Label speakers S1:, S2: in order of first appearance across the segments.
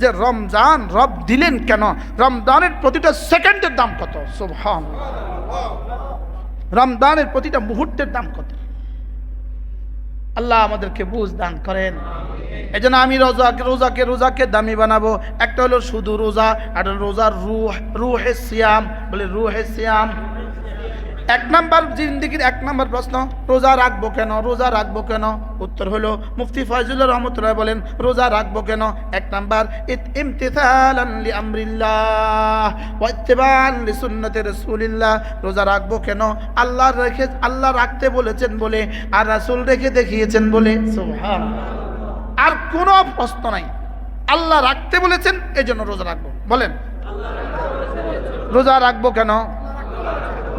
S1: যে রমজান রব দিলেন কেন? রমজানের প্রতিটা সেকেন্ডের দাম কত? সুবহান রমজানের প্রতিটা মুহূর্তের দাম কত? আল্লাহ আমাদেরকে বুঝ দান করেন। এই জন্য আমি রোজাকে রোজাকে রোজাকে দামি বানাবো। একটা হলো শুধু রোজা, আর রোজার রুহ রুহে সিয়াম। বলে রুহে সিয়াম। এক নাম্বার জিন্দিগির এক নাম্বার প্রশ্ন রোজা রাখব কেন? রোজা রাখব কেন? উত্তর হলো মুফতি ফয়জুল্লাহ রহমতুল্লাহ বলেন রোজা রাখব কেন? এক নাম্বার আমরিল্লাহ সুন্নতি রোজা রাখব কেন? আল্লাহ রেখে আল্লাহ রাখতে বলেছেন বলে আর রাসুল রেখে দেখিয়েছেন বলে। আর কোনো প্রশ্ন নাই। আল্লাহ রাখতে বলেছেন এই জন্য রোজা রাখব। বলেন। রোজা রাখব কেন?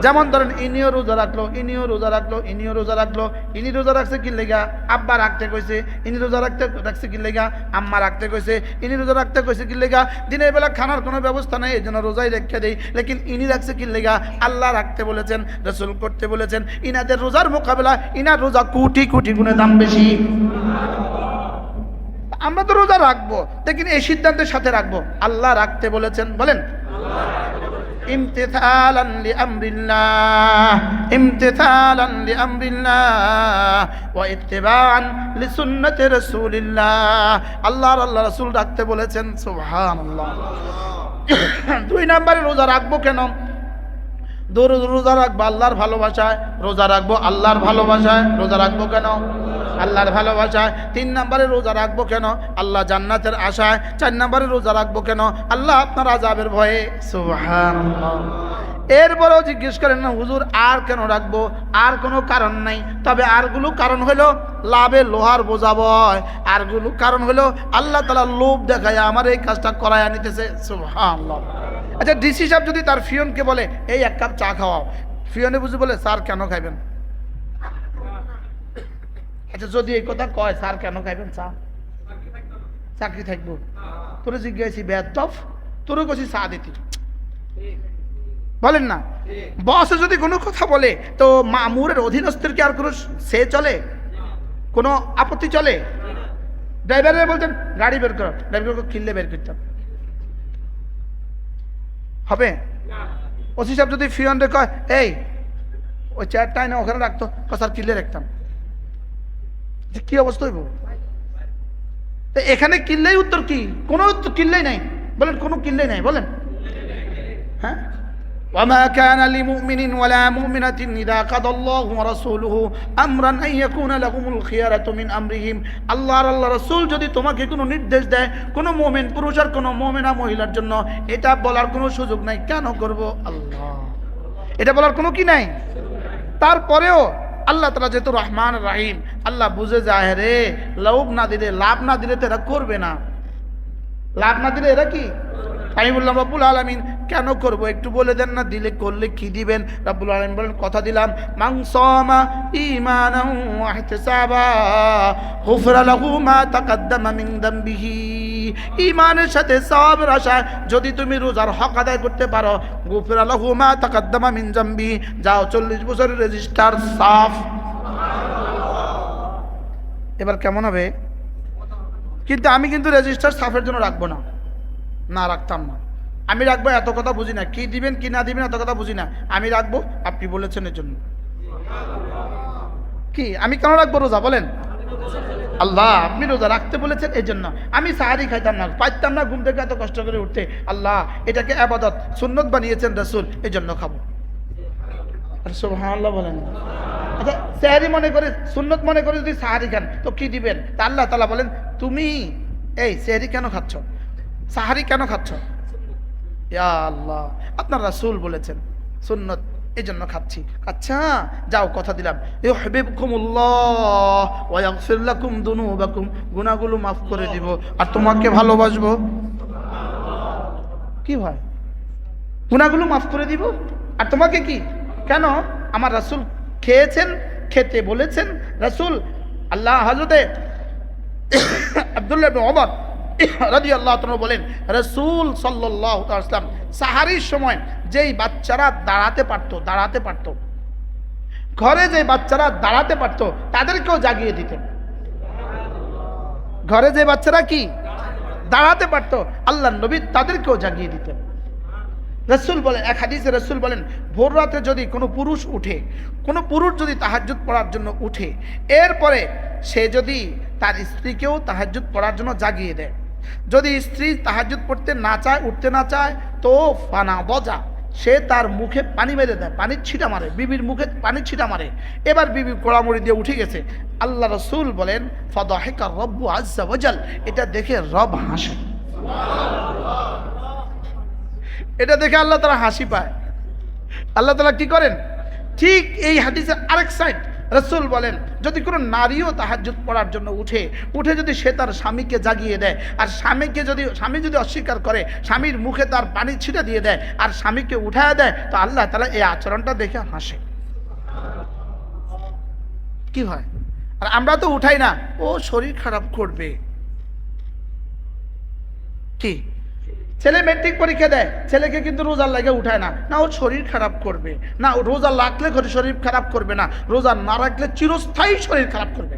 S1: যেমন ধরেন, ইনিও রোজা রাখল, ইনিও রোজা রাখল, ইনিও রোজা রাখল, ইনি রোজা রাখছে কি লেগা? আব্বা রাখতে কইছে, ইনি রোজা রাখতে রাখছে কি লেগা? আম্মা রাখতে কইছে, ইনি রোজা রাখতে কইছে কি লেগা? দিনের বেলা খানার কোনো ব্যবস্থা নেই এই জন্য রোজাই রেখে দেই। লেকিন ইনি রাখছে কি লেগা? আল্লাহ রাখতে বলেছেন, রসুল করতে বলেছেন, ইনাদের রোজার মোকাবেলা, ইনার রোজা কোটি কোটি গুণে দাম বেশি। আমরা তো রোজা রাখব, লেকিন এই সিদ্ধান্তের সাথে রাখব। আল্লাহ রাখতে বলেছেন, বলেন? امتثالا لأمر الله امتثالا لأمر الله واتباعا لسنة رسول الله الله আল্লাহ রাসূল রাখতে বলেছেন সুবহানাল্লাহ দুই নম্বরে রোজা রাখবো কেন দৌড় রোজা রাখবো আল্লাহর ভালোবাসায় রোজা রাখবো আল্লাহর ভালোবাসায় রোজা রাখবো কেন আল্লাহর ভালোবাসায়। তিন নম্বরে রোজা রাখব কেন? আল্লাহ জান্নাতের আশায়। চার নম্বরে রোজা রাখব কেন? আল্লাহ আপনার আজাবের ভয়ে। সুবহানাল্লাহ। এরপরেও জিজ্ঞেস করেন, না, হুজুর, আর কেন রাখব? আর কোনো কারণ নাই। তবে আরগুলো কারণ হলো লাভে লোহার বোঝা বয়। আরগুলো কারণ হলো আল্লাহ তালা লোভ দেখায় আমার এই কাজটা করায় নিতেছে। আচ্ছা ডিসি সাহেব যদি তার ফিয়নকে বলে, এই এক কাপ চা খাওয়াও। ফিয়নে বুঝে বলে, স্যার, কেন খাইবেন? আচ্ছা যদি এই কথা কয়, স্যার কেন খাইবেন চা চাকরি থাকব। তোরে জিজ্ঞাসি বেদফ তোরও কছি চা দিতি বলেন না? বসে যদি কোনো কথা বলে, তো মামুরের অধীনস্থের কি আর কোনো সে চলে? কোনো আপত্তি চলে? ড্রাইভারে বলছেন গাড়ি বের করো, ড্রাইভার কিনলে বের করতাম হবে। ওসি সাহেব যদি ফিয়নরে কয়, এই, ওই চেয়ারটাই না ওখানে রাখতো। কসার কিনলে রাখতাম। কি অবস্থা হইব তো এখানে কিনলেই উত্তর কি কোনো উত্তর কিনলেই নাই বলেন কোনো কিনলেই নাই বলেন হ্যাঁ وما كان لمؤمن ولا مؤمنة إذا قضى الله ورسوله أمرا أن يكون لهم الخيارة من أمرهم আল্লাহ আল্লাহ রসুল যদি তোমাকে কোনো নির্দেশ দেয় কোনো মোমেন পুরুষ আর কোনো মোমেনা মহিলার জন্য এটা বলার কোনো সুযোগ নাই কেন করব আল্লাহ এটা বলার কোনো কি নাই তারপরেও আল্লাহ তালা যেহেতু রহমান রাহিম, আল্লাহ বুঝে যায় রে লোভ না দিলে, লাভ না দিলে তো এরা করবে না। লাভ না দিলে এরা কি? আমি বললাম রব্বুল আলমিন, কেন করব? একটু বলে দেন না, দিলে করলে কি দিবেন? রাবুল আলমিন বলেন, কথা দিলাম মাংসমা ইহতিসাবা গুফরা লাহু মা তাকাদ্দামা মিন দামবিহি। ইমানের সাথে সবের আশায় যদি তুমি রোজার হক আদায় করতে পারো, গুফরা লাহু মা তাকাদ্দামা মিন জামবি। যাও, চল্লিশ বছরের রেজিস্টার সাফ। এবার কেমন হবে? কিন্তু আমি কিন্তু রেজিস্টার সাফের জন্য রাখব না। না, রাখতাম না। আমি রাখব, এত কথা বুঝি না। কি দিবেন, কি না দিবেন, এত কথা বুঝি না। আমি রাখব, আপনি বলেছেন এর জন্য কি? আমি কেন রাখব রোজা, বলেন? আল্লাহ, আপনি রোজা রাখতে বলেছেন এই জন্য আমি সাহারি খাইতাম না, পাইতাম না ঘুম থেকে এত কষ্ট করে উঠতে। আল্লাহ, এটাকে আবাদত, সুন্নত বানিয়েছেন রসুল এই জন্য খাব বলেন। আচ্ছা সাহারি মনে করে, সুন্নত মনে করে যদি সাহারি খান, তো কি দিবেন? তা আল্লাহ তালা বলেন, তুমি, এই সাহারি কেন খাচ্ছ? সাহারি কেন খাচ্ছ? ইয়া আল্লাহ, আপনার রাসূল বলেছেন, সুন্নত এই জন্য খাচ্ছি। আচ্ছা যাও, কথা দিলাম। এ হবিবকুমুল্লাহ ওয়াগফির লাকুম দুনুবাকুম, গুনাহগুলো মাফ করে দিব। আর তোমাকে ভালোবাসবো? কি ভাই? গুনাহগুলো মাফ করে দিব? আর তোমাকে কি? কেন? আমার রাসুল খেয়েছেন, খেতে বলেছেন। রাসূল, আল্লাহ হযরতে আব্দুল্লাহ ওমর রাজি আল্লাহ বলেন, রসুল সাল্লাহ আসলাম সাহারির সময় যেই বাচ্চারা দাঁড়াতে পারতো দাঁড়াতে পারতো, ঘরে যে বাচ্চারা দাঁড়াতে পারতো, তাদেরকেও জাগিয়ে দিতেন ঘরে যে বাচ্চারা কি? দাঁড়াতে পারতো আল্লাহ নবী তাদেরকেও জাগিয়ে দিতেন রসুল বলেন এক হাদিসে রসুল বলেন, ভোর রাতে যদি কোনো পুরুষ উঠে, কোনো পুরুষ যদি তাহাজ্জুদ পড়ার জন্য উঠে, এরপরে সে যদি তার স্ত্রীকেও তাহাজ্জুদ পড়ার জন্য জাগিয়ে দেয়। যদি স্ত্রী তাহাজ্জুদ পড়তে না চায়, উঠতে না চায়, তো ফানা বজা। সে তার মুখে পানি মেরে দেয় পানির ছিটা মারে, বিবির মুখে পানির ছিটা মারে। এবার বিবি কোড়ামুড়ি দিয়ে উঠে গেছে। আল্লাহ রসুল বলেন, ফদাহেকা রব্বু ওয়াজাল। এটা দেখে রব হাসে। এটা দেখে আল্লাহ তারা হাসি পায়। আল্লাহ তালা কি করেন? ঠিক এই হাদিসের আরেক সাইড রসুল বলেন, যদি কোনো নারীও তাহাজ্জুদ পড়ার জন্য উঠে উঠে যদি সে তার স্বামীকে জাগিয়ে দেয়, আর স্বামীকে যদি, স্বামী যদি অস্বীকার করে, স্বামীর মুখে তার পানি ছিটে দিয়ে দেয়, আর স্বামীকে উঠায় দেয়, তো আল্লাহ তালা এই আচরণটা দেখে হাসে। কি হয়? আর আমরা তো উঠাই না। ও শরীর খারাপ করবে। কি? ছেলে মেট্রিক পরীক্ষা দেয়, ছেলেকে কিন্তু রোজার লাগে উঠায় না। না ওর শরীর খারাপ করবে। না রোজা লাগলে ঘরে শরীর খারাপ করবে না। রোজা না রাখলে চিরস্থায়ী শরীর খারাপ করবে।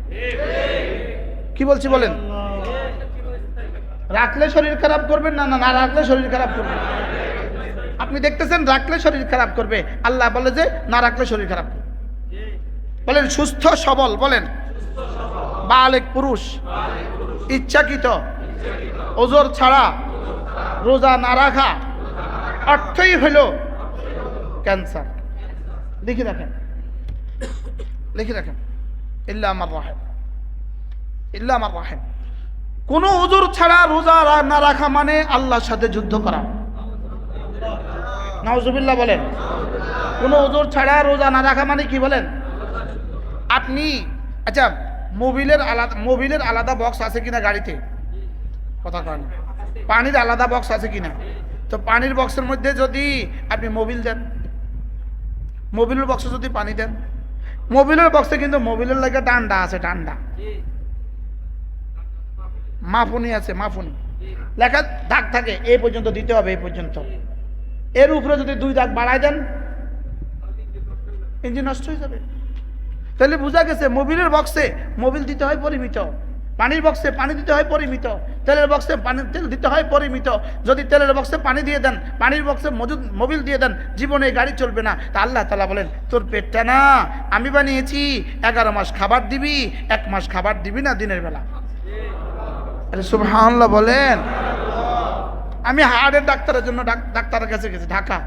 S1: কি বলছি বলেন? রাখলে শরীর খারাপ করবে না না না রাখলে শরীর খারাপ করবে আপনি দেখতেছেন, রাখলে শরীর খারাপ করবে। আল্লাহ বলে যে, না রাখলে শরীর খারাপ করবে। বলেন, সুস্থ, সবল, বলেন। বালেক পুরুষ, ইচ্ছাকৃত, ওজোর ছাড়া রোজা না রাখা অর্থই হইল ক্যান্সার। লিখে রাখেন। লিখে রাখেন। ইল্লা আমার রাহেম। ইল্লা আমার রাহেম। কোনো ওজোর ছাড়া রোজা না রাখা মানে আল্লাহর সাথে যুদ্ধ করা। নাউজুবিল্লাহ বলেন। কোনো ওজোর ছাড়া রোজা না রাখা মানে কি বলেন? আপনি আচ্ছা মোবিলের আলাদা মোবিলের আলাদা বক্স আছে কিনা গাড়িতে? কথা কয় না পানির আলাদা বক্স আছে কিনা? তো পানির বক্সের মধ্যে যদি আপনি মোবিল দেন মোবিলের বক্সে যদি পানি দেন মোবিলের বক্সে কিন্তু মোবিলের লাগে ডান্ডা আছে, ডান্ডা। মাফুনি আছে, মাফুনি। লেখা দাগ থাকে এই পর্যন্ত দিতে হবে এই পর্যন্ত। এর উপরে যদি দুই দাগ বাড়ায় দেন ইঞ্জিন নষ্ট হয়ে যাবে। তাহলে বোঝা গেছে মোবিলের বক্সে মোবিল দিতে হয় পরিমিত। পানির বক্সে পানি দিতে হয় পরিমিত। তেলের বক্সে পানি তেল দিতে হয় পরিমিত। যদি তেলের বক্সে পানি দিয়ে দেন, পানির বক্সে মজুদ মোবিল দিয়ে দেন, জীবনে গাড়ি চলবে না। তা আল্লাহ তালা বলেন, তোর পেটটা না, আমি বানিয়েছি, এগারো মাস খাবার দিবি, এক মাস খাবার দিবি না দিনের বেলা। আরে সুবহানাল্লাহ বলেন। আমি হার্টের ডাক্তারের জন্য ডাক- ডাক্তারের কাছে গেছি, ঢাকা।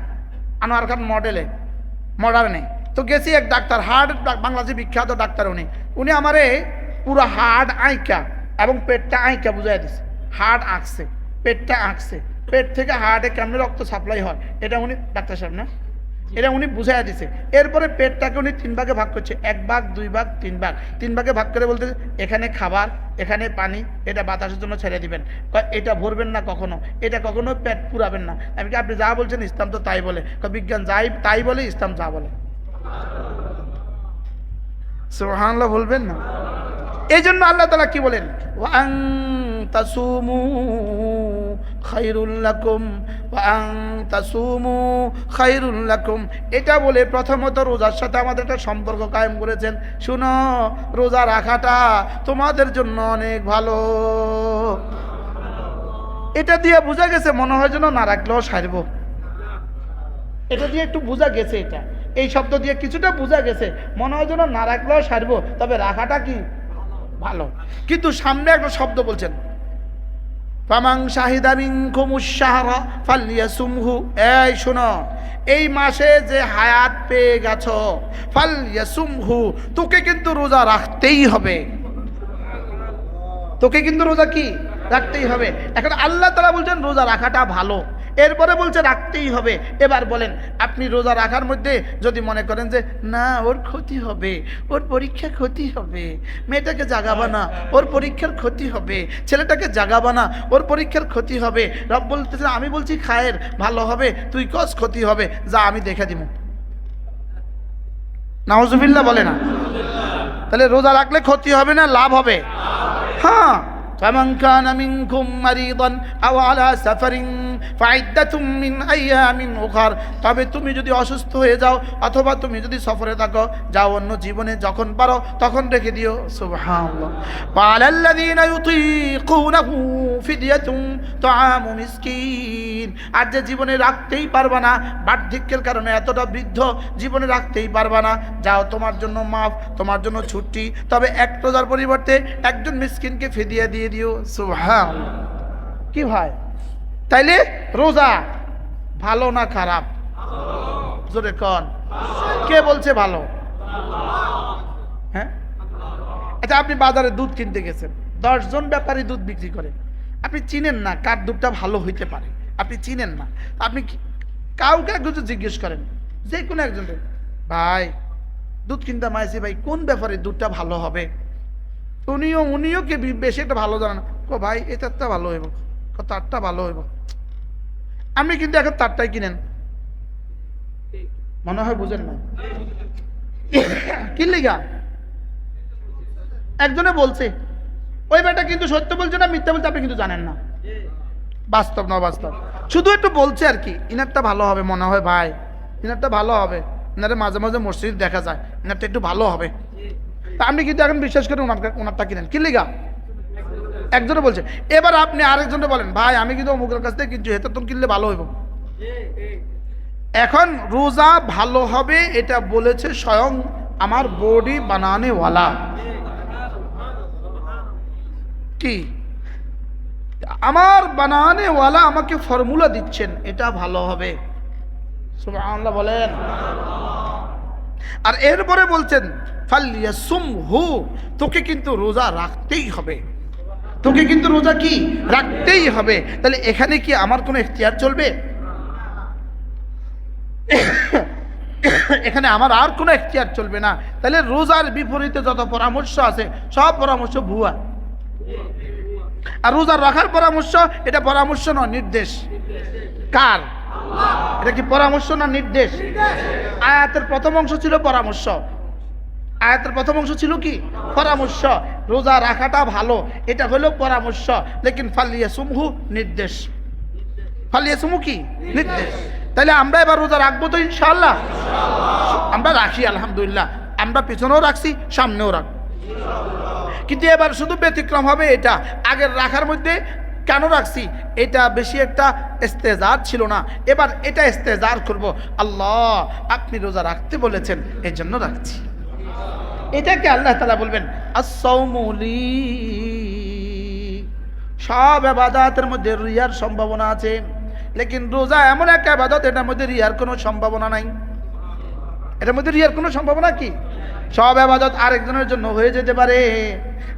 S1: আনোয়ার খান মডেলে, মডার্নে। তো গেছি এক ডাক্তার, হার্ট বাংলাদেশে বিখ্যাত ডাক্তার উনি। উনি আমারে পুরো হার্ট আঁকা এবং পেটটা আঁকা বুঝাই দিছে। হার্ট আঁকছে পেটটা আঁকছে। পেট থেকে হার্টে কেমন রক্ত সাপ্লাই হয় এটা উনি ডাক্তার সাহেব না? এটা উনি বুঝাই দিছে। এরপরে পেটটাকে উনি তিন ভাগে ভাগ করছে এক ভাগ দুই ভাগ তিন ভাগ। তিন ভাগে ভাগ করে বলতে এখানে খাবার এখানে পানি এটা বাতাসের জন্য ছেড়ে দিবেন। এটা ভরবেন না কখনো এটা কখনো পেট পুরাবেন না। আমি কি আপনি যা বলছেন ইসলাম তো তাই বলে। বিজ্ঞান যাই তাই বলে ইসলাম যা বলে। সুবহানাল্লাহ বলবেন না। এই জন্য আল্লাহ তালা কি বলেন? এটা বলে প্রথমত রোজার সাথে আমাদের একটা সম্পর্ক কায়েম করেছেন। শুনো, রোজা রাখাটা তোমাদের জন্য অনেক ভালো। এটা দিয়ে বোঝা গেছে মনে হয় যেন না রাখলেও সারব। এটা দিয়ে একটু বোঝা গেছে এটা। এই শব্দ দিয়ে কিছুটা বোঝা গেছে। মনে হয় যেন না রাখলেও সারবো। তবে রাখাটা কি? ভালো। কিন্তু সামনে একটা শব্দ বলছেন, ফামাং শাহিদামিং কুমুসাহারা ফালিয়াসুমহু এই শোনো, এই মাসে যে হায়াত পেয়ে গেছো ফালিয়াসুমহু তোকে কিন্তু রোজা রাখতেই হবে। তোকে কিন্তু রোজা কি? রাখতেই হবে। এখন আল্লাহ তালা বলছেন, রোজা রাখাটা ভালো। এরপরে বলছে, রাখতেই হবে। এবার বলেন, আপনি রোজা রাখার মধ্যে যদি মনে করেন যে, না, ওর ক্ষতি হবে, ওর পরীক্ষা ক্ষতি হবে, মেয়েটাকে জাগাবা না, ওর পরীক্ষার ক্ষতি হবে, ছেলেটাকে জাগাবা না, ওর পরীক্ষার ক্ষতি হবে। রব বলতেছে, আমি বলছি, খায়ের ভালো হবে, তুই কস ক্ষতি হবে, যা আমি দেখে দিব। নাওজুবিল্লা বলে না। তাহলে রোজা রাখলে ক্ষতি হবে না, লাভ হবে? হ্যাঁ। فمن كان منكم مريضا أو على سفر فعدة من أيام أخر তবে তুমি যদি অসুস্থ হয়ে যাও অথবা তুমি যদি সফরে থাকো যাও অন্য জীবনে যখন পারো তখন রেখে দিও সুবহানাল্লাহ قال الذين يطيقونه فدية طعام مسكين আর যে জীবনে রাখতেই পারবা না বার্ধক্যের কারণে এতটা বৃদ্ধ জীবনে রাখতেই পারবা না যাও তোমার জন্য মাফ তোমার জন্য ছুটি তবে এক রোজার পরিবর্তে একজন মিসকিনকে ফিদিয়া দিয়ে দিও সুবহান কি ভাই? তাইলে রোজা ভালো না খারাপ? জোরে কন। কে বলছে ভালো? হ্যাঁ? আচ্ছা আপনি বাজারে দুধ কিনতে গেছেন। দশজন ব্যাপারী দুধ বিক্রি করে। আপনি চিনেন না কার দুধটা ভালো হইতে পারে? আপনি চিনেন না। আপনি কাউকে একজন জিজ্ঞেস করেন। যে কোনো একজন ভাই, দুধ কিনতে মাইছি ভাই, কোন ব্যাপারে দুধটা ভালো হবে? উনিও উনিও কে বেশি একটা ভালো জানেন ও ভাই, এই তারটা ভালো হইব। ক তারটা ভালো হইব। আমি কিন্তু এখন তারটাই কিনেন। মনে হয় বুঝেন না কিনলি গা? একজনে বলছে, ওই বেটা কিন্তু সত্য বলছে না, মিথ্যা বলছে, আপনি কিন্তু জানেন না। বাস্তব না বাস্তব। শুধু একটু বলছে আর কি, ইনারটা ভালো হবে মনে হয় ভাই। ইনারটা ভালো হবে। ইনারে মাঝে মাঝে মসজিদ দেখা যায়। ইনারটা একটু ভালো হবে। তা আপনি কিন্তু এখন বিশ্বাস করে ওনার ওনারটা কিনেন। কি লিগা? একজনে বলছে। এবার আপনি আরেকজনে বলেন, ভাই, আমি কিন্তু অমুকের কাছ থেকে কিনছি হেতে তো কিনলে ভালো হইব। এখন রোজা ভালো হবে এটা বলেছে স্বয়ং আমার বডি বানানেওয়ালা। কি? আমার বানানেওয়ালা আমাকে ফর্মুলা দিচ্ছেন, এটা ভালো হবে। বলেন। আর এরপরে বলছেন ফালিয়াসুম হু তোকে কিন্তু রোজা রাখতেই হবে। তোকে কিন্তু রোজা কি? রাখতেই হবে। তাহলে এখানে কি আমার কোনো এখতিয়ার চলবে? এখানে আমার আর কোনো এখতিয়ার চলবে না। তাহলে রোজার বিপরীতে যত পরামর্শ আছে, সব পরামর্শ ভুয়া। আর রোজা রাখার পরামর্শ, এটা পরামর্শ নয়, নির্দেশ। কার? এটা কি পরামর্শ না নির্দেশ? আয়াতের প্রথম অংশ ছিল পরামর্শ। আয়াতের প্রথম অংশ ছিল কি? পরামর্শ। রোজা রাখাটা ভালো, এটা হলো পরামর্শ। লেকিন ফালিয়া সুমহু নির্দেশ। ফালিয়া সুমু কি? নির্দেশ। তাহলে আমরা এবার রোজা রাখব তো ইনশাল্লাহ আমরা রাখি, আলহামদুলিল্লাহ। আমরা পিছনেও রাখছি, সামনেও রাখব। কিন্তু এবার শুধু ব্যতিক্রম হবে এটা। আগের রাখার মধ্যে কেন রাখছি? এটা বেশি একটা ইস্তেজার ছিল না। এবার এটা ইস্তেজার করব। আল্লাহ, আপনি রোজা রাখতে বলেছেন এই জন্য রাখছি। এটাকে আল্লাহ তালা বলবেন আসৌমুলি সব আবাদাতের মধ্যে রিয়ার সম্ভাবনা আছে। লেকিন রোজা এমন একটা আবাদত, এটার মধ্যে রিয়ার কোনো সম্ভাবনা নাই। এটার মধ্যে রিয়ার কোনো সম্ভাবনা কি? সব আবাদত আরেকজনের জন্য হয়ে যেতে পারে।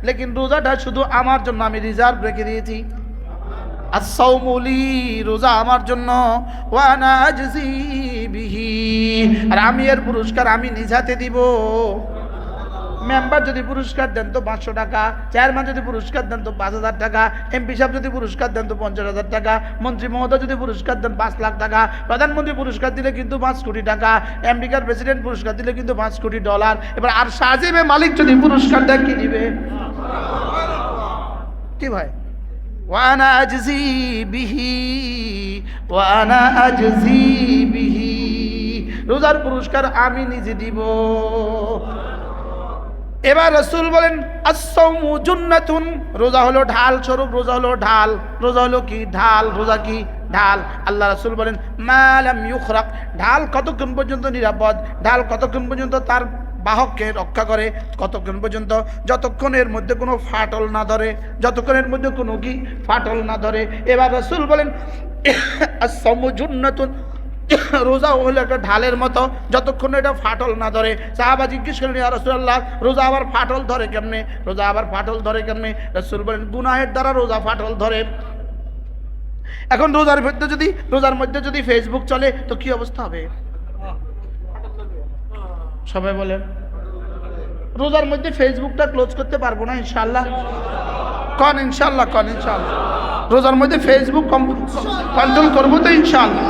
S1: লেকিন রোজাটা শুধু আমার জন্য, আমি রিজার্ভ রেখে দিয়েছি। আর সৌমুলি রোজা আমার জন্য ওয়ানা আজজি বিহি। আর আমি এর পুরস্কার আমি নিজ হাতে দিব। মেম্বার যদি পুরস্কার দেন তো পাঁচশো টাকা, চেয়ারম্যান যদি পুরস্কার দেন তো পাঁচ হাজার টাকা এমপি সাহেব যদি পুরস্কার দেন তো পঞ্চাশ হাজার টাকা, মন্ত্রী মহোদয় যদি পুরস্কার দেন পাঁচ লাখ টাকা, প্রধানমন্ত্রী পুরস্কার দিলে কিন্তু পাঁচ কোটি টাকা আমেরিকার প্রেসিডেন্ট পুরস্কার দিলে কিন্তু পাঁচ কোটি ডলার। এবার আর সাজিমে মালিক যদি পুরস্কার দেন কি দিবে? কি ভাই? বিহি ওয়ানা আজজি রোজার পুরস্কার আমি নিজে দিব। এবার রসুল বলেন জুন্নাতুন। রোজা হলো ঢাল স্বরূপ, রোজা হলো ঢাল। রোজা হলো কি ঢাল, রোজা কি ঢাল? আল্লাহ রসুল বলেন মালাম ইউখরাক। ঢাল কতক্ষণ পর্যন্ত নিরাপদ? ঢাল কতক্ষণ পর্যন্ত তার বাহককে রক্ষা করে কতক্ষণ পর্যন্ত? যতক্ষণ এর মধ্যে কোনো ফাটল না ধরে যতক্ষণ এর মধ্যে কোনো কি ফাটল না ধরে। এবার রসুল বলেন আসৌমু জুন্নাতুন, রোজা হলো একটা ঢালের মতো। যতক্ষণ এটা ফাটল না ধরে। সাহাবা জিজ্ঞেস করলেন, ইয়া রাসূলুল্লাহ, রোজা আবার ফাটল ধরে কেমনে? রোজা আবার ফাটল ধরে কেমনে? রসুল বলেন, গুনাহের দ্বারা রোজা ফাটল ধরে। এখন রোজার মধ্যে যদি, রোজার মধ্যে যদি ফেসবুক চলে, তো কি অবস্থা হবে? সবাই বলেন। রোজার মধ্যে ফেসবুকটা ক্লোজ করতে পারব না ইনশাল্লাহ কন ইনশাল্লাহ কন ইনশাল্লাহ রোজার মধ্যে ফেসবুক কন্ট্রোল করব তো ইনশাল্লাহ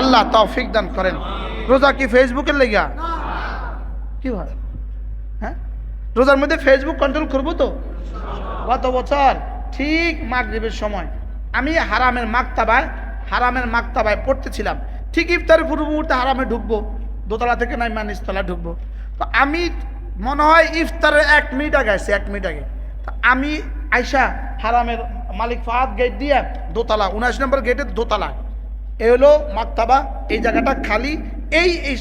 S1: আল্লাহ তৌফিক দান করেন। রোজা কি ফেসবুকের লেগা কি হয় হ্যাঁ? রোজার মধ্যে ফেসবুক কন্ট্রোল করব তো? গত বছর, ঠিক মাগরিবের সময়, আমি হারামের মাকতাবায় হারামের মাকতাবায় পড়তেছিলাম। ঠিক ইফতারের পূর্ব মুহূর্তে হারামে ঢুকবো। দোতলা থেকে নাই নিচতলা ঢুকবো। তো আমি মনে হয় ইফতারের এক মিনিট আগে আসছে এক মিনিট আগে। তো আমি আইসা হারামের মালিক ফাহাদ গেট দিয়ে দোতলা, উনআশি নম্বর গেটের দোতলা এ হলো মাকতাবা, এই জায়গাটা খালি, এই এই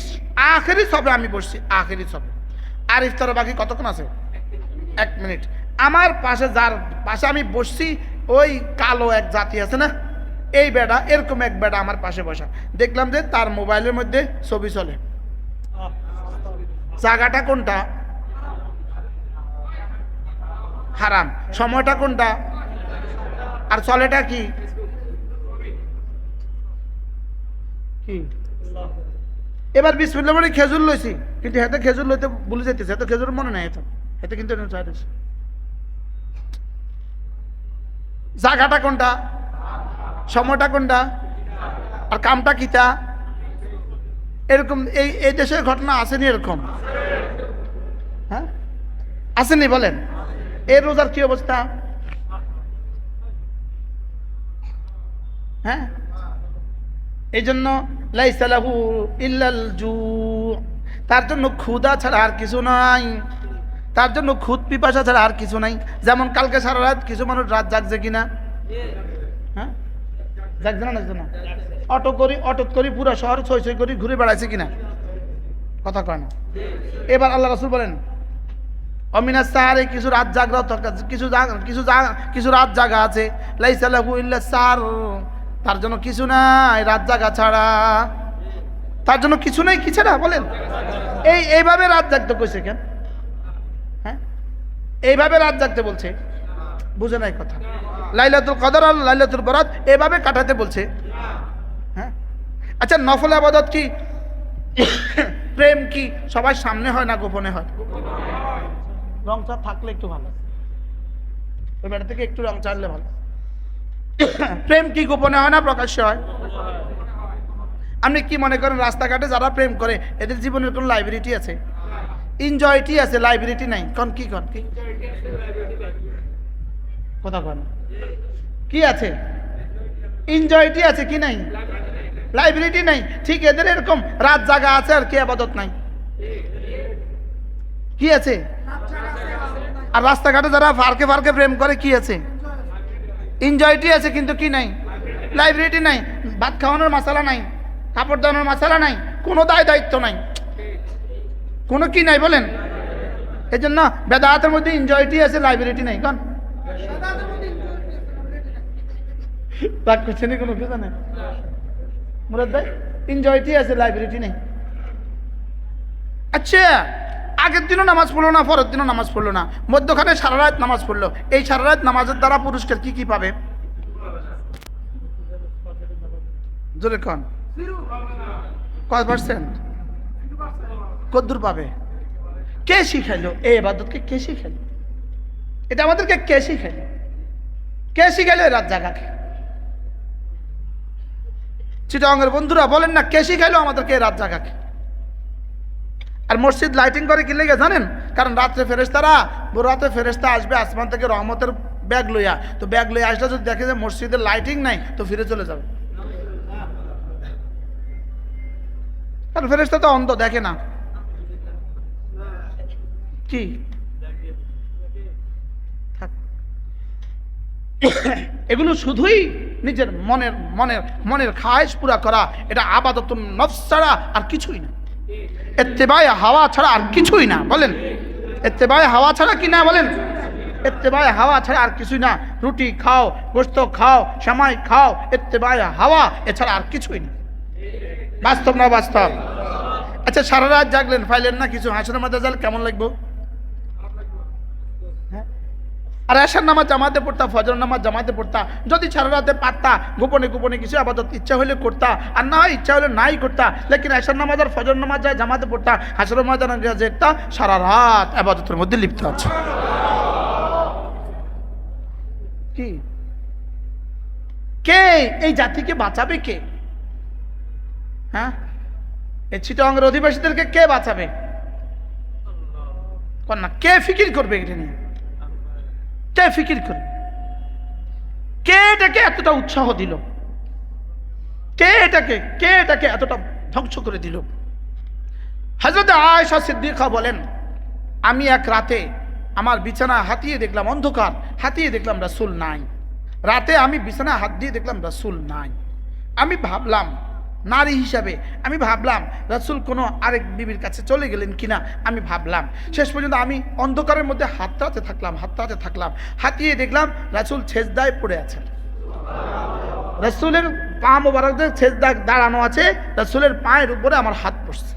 S1: আখেরি সবে আমি বসছি, আখেরি সবে আর ইফতারের বাকি কতক্ষণ আছে? এক মিনিট। আমার পাশে যার পাশে আমি বসছি, ওই কালো এক জাতি আছে না? এই বেড়া এরকম এক বেড়া আমার পাশে বসা। দেখলাম যে তার মোবাইলের মধ্যে ছবি চলে। জায়গাটা কোনটা? হারাম। সময়টা কোনটা? আর চলেটা কি? এবার বিসমিল্লা বলে খেজুর লইছি। কিন্তু হাতে খেজুর লইতে ভুলে যাইতেছে। এত খেজুর মনে নাই এত। এতে কিন্তু জায়গাটা কোনটা? সময়টা কোনটা? আর কামটা কিতা এরকম, এই এই দেশের ঘটনা আসেনি এরকম? হ্যাঁ? আসেনি বলেন। এই রোজার কি অবস্থা? হ্যাঁ? এই জন্য লাইসালাহু ইল্লাল জু। তার জন্য ক্ষুদা ছাড়া আর কিছু নাই। তার জন্য খুদ পিপাসা ছাড়া আর কিছু নাই। যেমন কালকে সারা রাত কিছু মানুষ রাত জাগছে কিনা? হ্যাঁ? জাগছে না না? অটো করি অটো করি, পুরো শহর ছয় ছয় করি ঘুরে বেড়াইছে কিনা? কথা কয় না। এবার আল্লাহ রসুল বলেন, অমিনা সাহারে, কিছু রাত জাগ্রত, কিছু কিছু কিছু রাত জাগা আছে। সার, তার জন্য কিছু নাই, রাত জাগা ছাড়া। তার জন্য কিছু নাই, কি ছাড়া? বলেন। এই, এইভাবে রাত জাগতে কইছে কেন? হ্যাঁ? এইভাবে রাত জাগতে বলছে। বুঝে নাই কথা। লাইলাতুল কদর আর লাইলাতুল বরাত এভাবে কাটাতে বলছে। আচ্ছা নফল আবাদত কি? প্রেম কি? সবার সামনে হয় না গোপনে হয়? রংটা থাকলে একটু ভালো। ওই থেকে একটু রং চাললে ভালো। প্রেম কি গোপনে হয় না প্রকাশ্যে হয়? আপনি কি মনে করেন রাস্তাঘাটে যারা প্রেম করে এদের জীবনের কোনো লাইব্রেরিটি আছে। এনজয়টি আছে লাইব্রেরিটি নাই। কন কি কন কি? কথা কন। কি আছে? এনজয়টি আছে কি নাই? লাইব্রেরিটি নাই। ঠিক এদের এরকম রাত জাগা আছে আর কি আবাদত নাই। কি আছে? আর রাস্তাঘাটে যারা ফারকে ফারকে প্রেম করে কি আছে? এনজয়টি আছে কিন্তু কি নাই? লাইব্রেরিটি নাই। ভাত খাওয়ানোর মশালা নাই। কাপড় দেওয়ানোর মশালা নাই। কোনো দায় দায়িত্ব নাই। কোনো কি নাই বলেন? এই জন্য বেদাহাতের মধ্যে এনজয়টি আছে লাইব্রেরিটি নাই। কন? কোনো কিছু নেই। মুরাদ ভাই এনজয়টি আছে লাইব্রেরিটি নেই। আচ্ছা আগের দিনও নামাজ পড়ল না, পরের দিনও নামাজ পড়ল না। মধ্যখানে সারা রাত নামাজ পড়ল। এই সারা রাত নামাজের দ্বারা পুরস্কার কি কি পাবে? জোরে কন। কয় পার্সেন্ট কদ্দূর পাবে। কে শিখাইলো? এই এবাদতকে কে শিখাইলো? এটা আমাদেরকে কে শিখাইলো? কে শিখাইলো রাত জাগাকে? চিটাঙ্গের বন্ধুরা বলেন না, কে শিখাইলো আমাদেরকে রাত জাগাকে? আর মসজিদ লাইটিং করে কি লেগে, জানেন? কারণ রাত্রে ফেরেস্তারা রাতে ফেরেস্তা আসবে আসমান থেকে রহমতের ব্যাগ লইয়া। তো ব্যাগ লইয়া আসলে যদি দেখে যে মসজিদের লাইটিং নাই, তো ফিরে চলে যাবে। কারণ ফেরেস্তা তো অন্ধ, দেখে না। কি? এগুলো শুধুই নিজের মনের মনের মনের খায়েশ পুরা করা, এটা আপাতত নফস ছাড়া আর কিছুই না। এত্তেবায় হাওয়া ছাড়া আর কিছুই না, বলেন। এত্তেবায় হাওয়া ছাড়া কি না, বলেন? এত্তেবায় হাওয়া ছাড়া আর কিছুই না। রুটি খাও গোস্ত খাও, সেমাই খাও, এত্তেবায় হাওয়া এছাড়া আর কিছুই না। বাস্তব না বাস্তব? আচ্ছা সারা রাত জাগলেন, ফাইলেন না কিছু? হাসনের যালে কেমন লাগবো হ্যাঁ? আর আসার নামাজ জামাতে পড়তা ফজর নামাজ জামাতে পড়তা, যদি সারা রাতে পারতা, গোপনে গোপনে কিছু আবাদত ইচ্ছা হলে করতা, আর না হয় ইচ্ছা হলে নাই করতা, লেকিন আসার নামাজ আর ফজর নামাজ যায় জামাতে পড়তা হাসর নামাজ একটা সারা রাত আবাদতের মধ্যে লিপ্ত আছে। কি? কে? এই জাতিকে বাঁচাবে কে? হ্যাঁ? এই চিটঙ্গের অধিবাসীদেরকে কে বাঁচাবে? কন না কে ফিকির করবে এটা নিয়ে? কে ফিকির করবে এটাকে এতটা উৎসাহ দিল? কে এটাকে কে এটাকে এতটা ধ্বংস করে দিল? হজরত আয়েশা সিদ্দিকা বলেন, আমি এক রাতে আমার বিছানা হাতিয়ে দেখলাম অন্ধকার, হাতিয়ে দেখলাম রাসূল নাই। রাতে আমি বিছানা হাত দিয়ে দেখলাম রাসূল নাই। আমি ভাবলাম নারী হিসাবে। আমি ভাবলাম, রাসূল কোনো আরেক বিবির কাছে চলে গেলেন কিনা? আমি ভাবলাম, শেষ পর্যন্ত আমি অন্ধকারের মধ্যে হাতটাতে থাকলাম হাতটাতে থাকলাম। হাতিয়ে দেখলাম, রাসূল ছেজদায় পড়ে আছেন। রসুলের পা মোবারকদের ছেজদা দাঁড়ানো আছে, রসুলের পায়ের উপরে আমার হাত পড়ছে।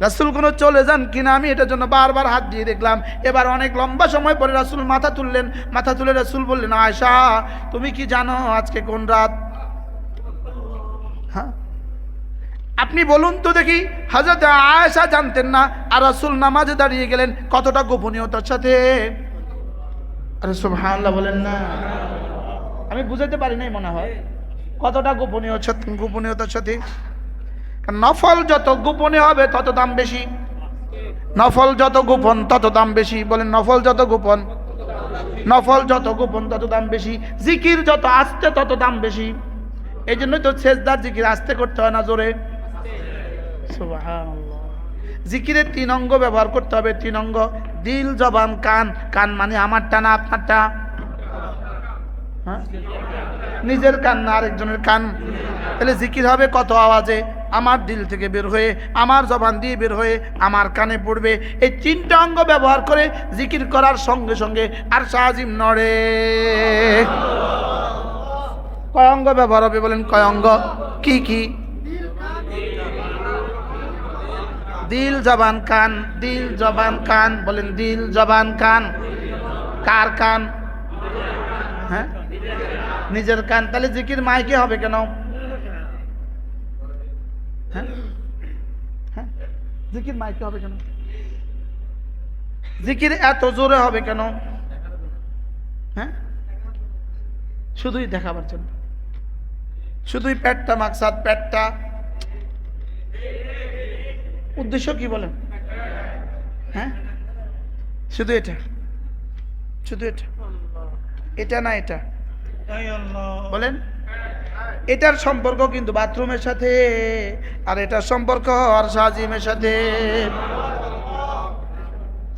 S1: রাসুল কোনো চলে যান কিনা আমি এটার জন্য বারবার হাত দিয়ে দেখলাম। এবার অনেক লম্বা সময় পরে রাসুল মাথা তুললেন। মাথা তুলে রাসুল বললেন আয়সা তুমি কি জানো আজকে কোন রাত? হ্যাঁ। আপনি বলুন তো দেখি হাজরত আয়েশা জানতেন না আর রাসুল নামাজে দাঁড়িয়ে গেলেন কতটা গোপনীয়তার সাথে? আরে সুবহানাল্লাহ বলেন না। আমি বুঝাতে পারি নাই মনে হয়। কতটা গোপনীয় গোপনীয়তার সাথে? নফল যত গোপনে হবে, তত দাম বেশি। নফল যত গোপন, তত দাম বেশি। বলেন, নফল যত গোপন, নফল যত গোপন, তত দাম বেশি। জিকির যত আসতে তত দাম বেশি। এই জন্যই তো শেষদার জিকির আস্তে করতে হয় না জোরে। জিকিরের তিন অঙ্গ ব্যবহার করতে হবে। তিন অঙ্গ, দিল, জবান, কান। কান মানে আমারটা না আপনারটা? হ্যাঁ? নিজের কান না আরেকজনের কান। তাহলে জিকির হবে কত আওয়াজে? আমার দিল থেকে বের হয়ে, আমার জবান দিয়ে বের হয়ে আমার কানে পড়বে। এই তিনটা অঙ্গ ব্যবহার করে জিকির করার সঙ্গে সঙ্গে আর সাহাজিম নড়ে। কয় অঙ্গ ব্যবহার হবে বলেন? কয় অঙ্গ? কি কি? দিল, জবান, কান। দিল, জবান, কান। বলেন, দিল, জবান, কান। কার কান? হ্যাঁ? নিজের কান। তাহলে জিকির মাইকে হবে কেন? হ্যাঁ? হ্যাঁ? জিকির মাইকে হবে কেন? জিকির এত জোরে হবে কেন? হ্যাঁ? শুধুই দেখাবার জন্য। শুধুই পেটটা মাকসাদ পেটটা। উদ্দেশ্য কি বলেন? হ্যাঁ? শুধু এটা। শুধু এটা। এটা না এটা। বলেন? এটার সম্পর্ক কিন্তু বাথরুমের সাথে, আর এটার সম্পর্ক আর সাজিমের সাথে।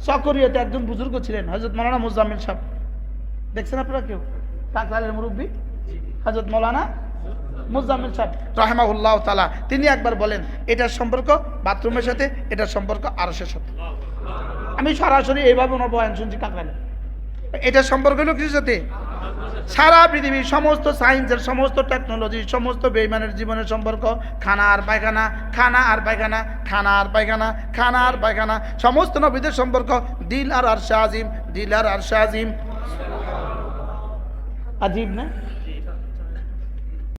S1: সকরিয়তে একজন বুজুর্গ ছিলেন হজরত মৌলানা মুজাম্মিল সাহেব। দেখছেন আপনারা কেউ? কাকরালের মুরব্বী? হজরত মৌলানা মুজাম্মিল সাহেব রাহমাউল্লাহ তালা তিনি একবার বলেন, এটার সম্পর্ক বাথরুমের সাথে, এটার সম্পর্ক আরসের সাথে। আমি সরাসরি এইভাবে ওনার বয়ান শুনছি কাকরালে এটার সম্পর্ক হলো কিছুর সাথে? সারা পৃথিবীর সমস্ত সায়েন্সের সমস্ত টেকনোলজি সমস্ত বেইমানের জীবনের সম্পর্ক, খানা আর পায়খানা, খানা আর পায়খানা, খানা আর পায়খানা, খানা আর পায়খানা, সমস্ত নবীদের সম্পর্ক, দিল আর আর আজিম, দিল আর আর আজিম। আজিব না?